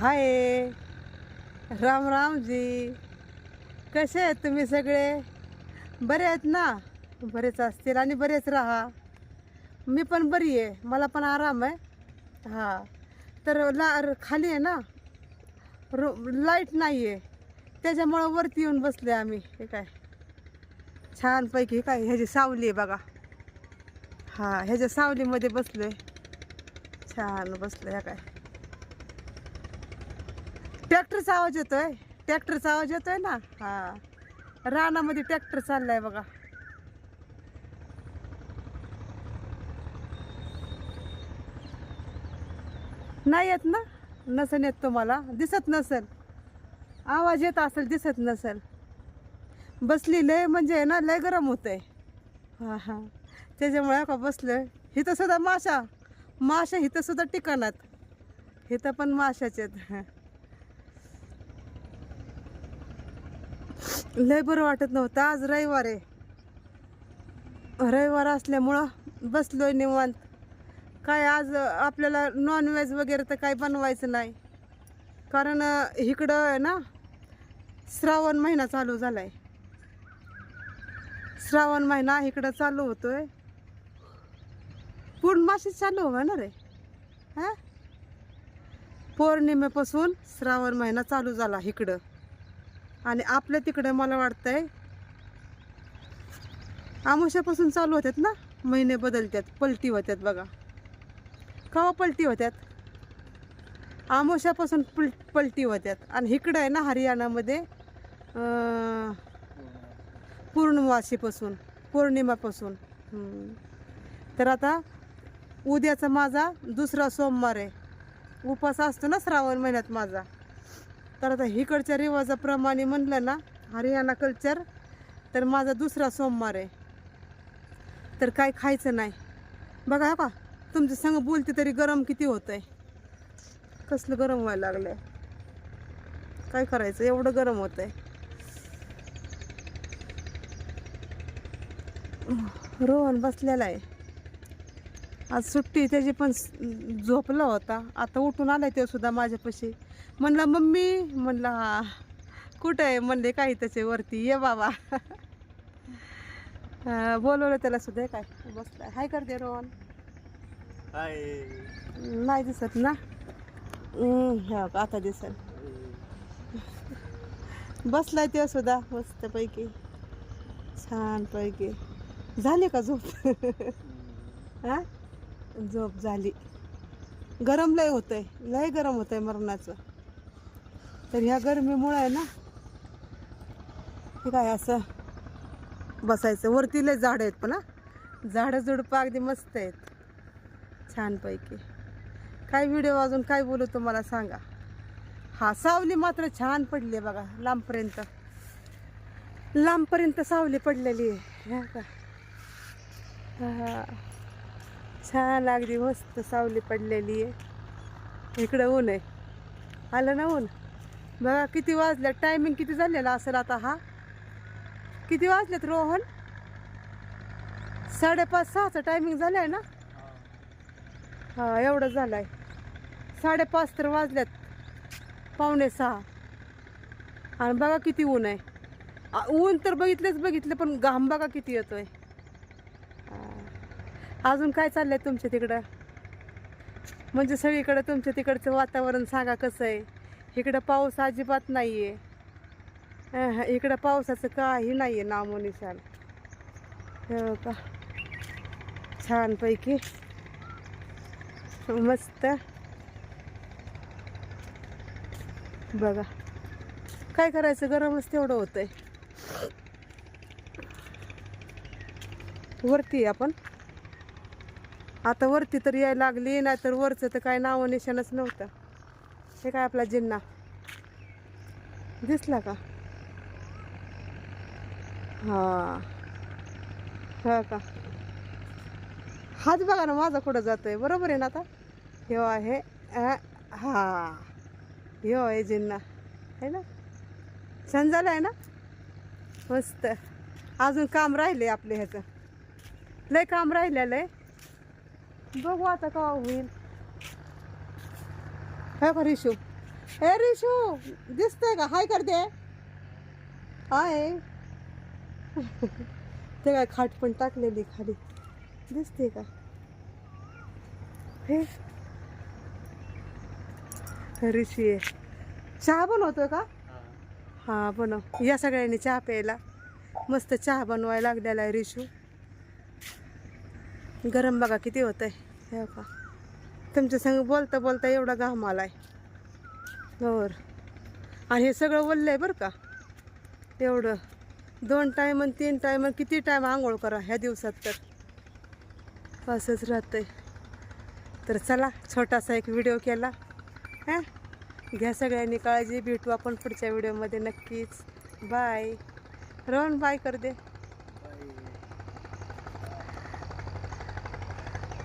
हाय. राम राम जी. कसे आहेत तुम्ही सगळे? बरे आहेत ना? बरेच असतील आणि बरेच राहा. मी पण बरी आहे. मला पण आराम आहे. हां. तर ला खाली आहे ना? रो लाइट नाही आहे त्याच्यामुळं वरती येऊन बसले आम्ही. हे काय? छानपैकी काय? ह्याची सावली आहे बघा. हां ह्याच्या सावलीमध्ये बसलो आहे छान बसलो ह्या काय? ट्रॅक्टरचा आवाज येतोय. ट्रॅक्टरचा आवाज येतोय ना? हा. रानामध्ये ट्रॅक्टर चाललाय बघा. नाही येत ना? नसेल येत तुम्हाला. दिसत नसेल. आवाज येत असेल दिसत नसेल. बसली लय म्हणजे ना लय गरम होतंय. हां हां. त्याच्यामुळे का बसलं इथं सुद्धा माशा. माशा इथं सुद्धा टिकाणात इथं पण माशाचे आहेत. लय बरं वाटत नव्हतं. आज रविवार आहे. रविवार असल्यामुळं बसलोय निवांत. काय आज आपल्याला नॉनव्हेज वगैरे तर काही बनवायचं नाही. कारण इकडं आहे ना श्रावण महिना चालू झालाय. श्रावण महिना इकडं चालू होतोय. पूर्णमाशीच चालू होणार रे हा? पौर्णिमेपासून श्रावण महिना चालू झाला इकडं. आणि आपल्या तिकडं मला वाटतंय आमुष्यापासून चालू होत्यात ना? महिने बदलतात पलटी होत्यात बघा. कवा पलटी होत्यात? आमोशापासून पल पलटी होत्यात. आणि इकडं आहे ना हरियाणामध्ये पूर्णवाशीपासून पौर्णिमापासून तर आता उद्याचा माझा दुसरा सोमवार आहे. उपास असतो ना श्रावण महिन्यात माझा. तर आता इकडच्या रिवाजाप्रमाणे म्हणलं ना हरियाणा कल्चर तर माझा दुसरा सोमवार आहे. तर काय खायचं नाही. बघा हा का तुमच्या संग बोलते तरी गरम किती होत आहे कसलं गरम व्हायला लागलं आहे काय करायचं? एवढं गरम होत आहे रोहन बसलेला आहे. आज सुट्टी त्याची पण झोपला होता. आता उठून आलाय ते सुद्धा माझ्यापाशी. म्हणला मम्मी म्हणला कुठं आहे? म्हणले काही त्याचे वरती. ये बाबा. बोलवलं त्याला सुद्धा काय बसलाय. हाय करते रोहन. हाय. नाही दिसत ना? हे आता दिसत बसलाय ते सुद्धा मस्तपैकी. छानपैकी. झाली का झोप? हा? झोप झाली. गरम लय होतंय. लय गरम होतंय मरणाचं. तर ह्या गरमीमुळं आहे ना हे काय असं बसायचं. वरती लय झाडं आहेत पण हां. झाडं झुडपं अगदी मस्त आहेत. छानपैकी. काय व्हिडिओ अजून काय बोलू तुम्हाला सांगा. हा सावली मात्र छान पडली आहे बघा लांबपर्यंत. लांबपर्यंत सावली पडलेली आहे. का? हा. छान अगदी मस्त सावली पडलेली आहे. इकडं ऊन आहे. आलं ना ऊन? बघा किती वाजल्या टायमिंग किती झालेला असेल आता हा? किती वाजलेत रोहन? साडेपाच सहाचं टायमिंग झालं आहे ना? हा एवढं झालं आहे साडेपाच तर वाजल्यात. पावणे सहा. आणि बघा किती ऊन आहे. ऊन तर बघितलेच बघितले पण घाम बघा किती येतोय. आहे अजून काय चाललंय तुमच्या तिकडं? म्हणजे सगळीकडं तुमच्या तिकडचं वातावरण सांगा कसं आहे? इकडं पाऊस अजिबात नाही आहे इकडं पावसाचं काही नाही आहे नामोनिशान हो का छानपैकी. मस्त. बघा. काय करायचं? गरमच तेवढं होतंय. वरती आपण. आता वरती तर यायला लागली नाही तर वरचं तर काय नाव निशाणच नव्हतं. हे काय आपला जिन्ना? दिसला का? हा. हो का? हाच बघा ना माझा कुठं जातोय. बरोबर आहे ना आता? हे आहे हा ह्यो आहे जिन्ना. है ना? छान झालं आहे ना? मस्त. अजून काम राहिले आपले ह्याचं. लय काम राहिलेलं आहे. बघू आता का होईल. काय का रिशू. ए रिशू दिसतंय का? हाय कर दे. हाय. ते काय खाट पण टाकलेली खाली. दिसते का? हे. ऋषी आहे चहा बनवतोय का? हा बनव. या सगळ्यांनी चहा प्यायला. मस्त चहा बनवायला लागलेला आहे रिशू. गरम बघा किती होत आहे हे का तुमच्या संग बोलता बोलता एवढा घाम आलाय. होर आणि हे सगळं वल्लं आहे बरं का. एवढं. दोन टायम आणि तीन टायम आणि किती टाईम आंघोळ करा ह्या दिवसात तर. असंच राहतंय. तर चला छोटासा एक व्हिडिओ केला. हां? घ्या सगळ्यांनी काळजी भेटू आपण पुढच्या व्हिडिओमध्ये नक्कीच. बाय रोहन बाय कर दे.